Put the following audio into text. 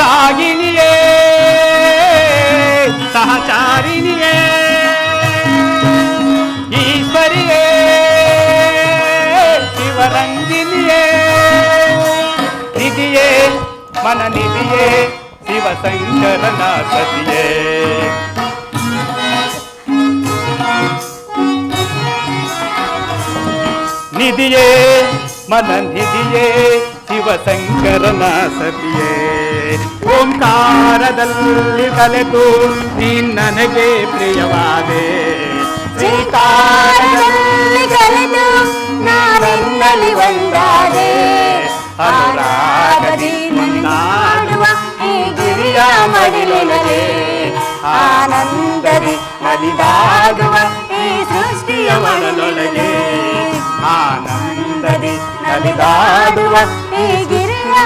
ராகினியே சகச்சாரிணியே ஈஸ்வரியே சிவரஞ்சினியே நிதியே மனநிதியே சிவசங்கரநாசதியே நிதியே மனநிதியே ಶಿವಶಂಕರನ ಸತಿಯೇ. ಓಂಕಾರದಲ್ಲಿ ಕಲೆತು ನೀ ನನಗೆ ಪ್ರಿಯವಾದೆ. ಶ್ರೀಕಾರದಲ್ಲಿ ಕಳೆದು ನಾನಿನ್ನಲಿ ಒಂದಾದೆ. ಅನುರಾಗದಿ ನನ್ನಾಡುವ ಈ ಗಿರಿಯ ಮಡಿಲಿನಲ್ಲಿ ಆನಂದದಿ ನಲಿದಾಡುವ ಈ ಸೃಷ್ಟಿಯ ಮನದೊಳಗೆ മടിലാടുവാൻ ഈ ഗിരിയ